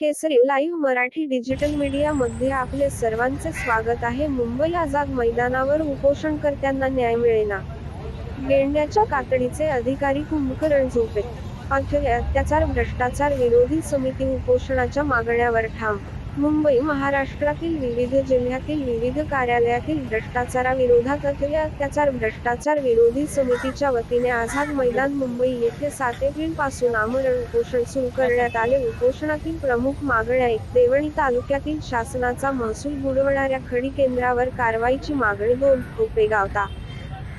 Kesari live Marathi digital media मध्ये आपले सर्वांचे स्वागत आहे. मुंबई आझाद मैदानावर उपोषणकर्त्यांना न्याय मिळेना. गेंड्याच्या कातडीचे अधिकारी कुंभकर्ण झोपेत. अखेर अत्याचार भ्रष्टाचार विरोधी समिती उपोषणाच्या मागण्यावर ठाम मुंबई महाराष्ट्रातील विविध जिल्ह्यातील विविध कार्यालयातील भ्रष्टाचाराविरोधात अखेर अत्याचार भ्रष्टाचार विरोधी समितीच्या वतीने आझाद मैदान मुंबई येथे सात एप्रिलपासून आमरण उपोषण सुरू करण्यात आले. उपोषणातील प्रमुख मागण्या एक देवणी तालुक्यातील शासनाचा महसूल बुडवणाऱ्या खडी केंद्रावर कारवाईची मागणी दोन खोपे गावता.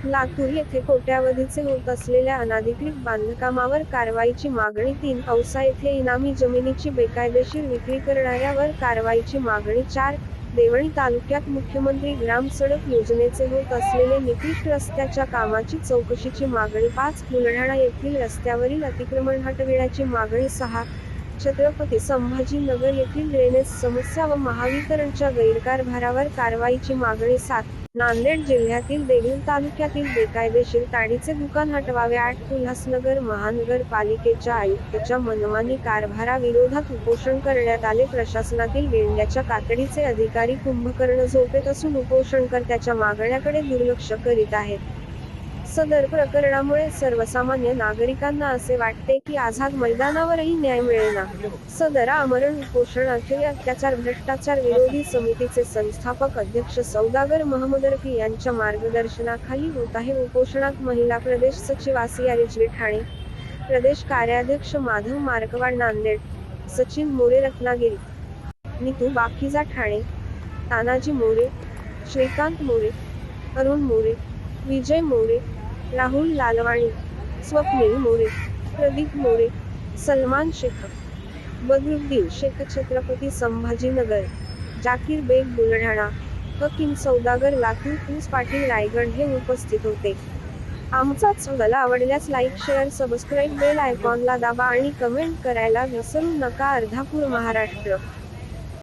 लातूर येथे कोट्यावधीचे होत असलेल्या अनाधिकृत बांधकामावर कारवाईची मागणी तीन औसा येथे इनामी जमिनीची बेकायदेशीर विक्री करणाऱ्यावर कारवाईची मागणी चार देवणी तालुक्यात मुख्यमंत्री ग्राम सडक योजनेचे होत असलेले निकृष्ट रस्त्याच्या कामाची चौकशीची मागणी पाच बुलढाणा येथील रस्त्यावरील अतिक्रमण हटविण्याची मागणी सहा छत्रपती संभाजीनगर येथील ड्रेनेज समस्या व महावितरणच्या गैरकारभारावर कारवाईची मागणी सात. नांदेड जिल्ह्यातील देगलूर तालुक्यातील बेकायदेशीर ताडीचे दुकान हटवावे आठ. उल्हासनगर महानगरपालिकेच्या आयुक्तच्या मनमानी कारभाराविरोधात उपोषण करण्यात आले. प्रशासनातील गेंड्याच्या कातडीचे अधिकारी कुंभकर्ण झोपेत असून उपोषणकर्त्याच्या मागण्याकडे दुर्लक्ष करीत आहेत. सदर प्रकरणामुळे सर्वसामान्य नागरिकांना असे वाटते की आझाद मैदानावरही न्याय मिळेना. सदर आमरण उपोषण अत्याचार भ्रष्टाचार विरोधी समितीचे संस्थापक अध्यक्ष सौदागर महमद रफी यांच्या मार्गदर्शनाखाली होत आहे उपोषणात महिला प्रदेश सचिव आसिया रिजवी ठाणे प्रदेश कार्याध्यक्ष माधव मार्कवाड नांदेड सचिन मोरे रत्नागिरी नितू बाकीजा ठाणे तानाजी मोरे श्रीकांत मोरे अरुण मोरे विजय मोरे राहुल लालवाणी स्वप्नील मोरे प्रदीप मोरे सलमान शेख बदरुद्दीन शेख छत्रपती संभाजीनगर जाकीर बेग बुलढाणा हकीम सौदागर लातूर ऊस पाटील रायगड हे उपस्थित होते. आमचा मला आवडल्यास लाईक शेअर सबस्क्राईब बेल आयकॉनला दाबा आणि कमेंट करायला विसरू नका अर्धापूर महाराष्ट्र.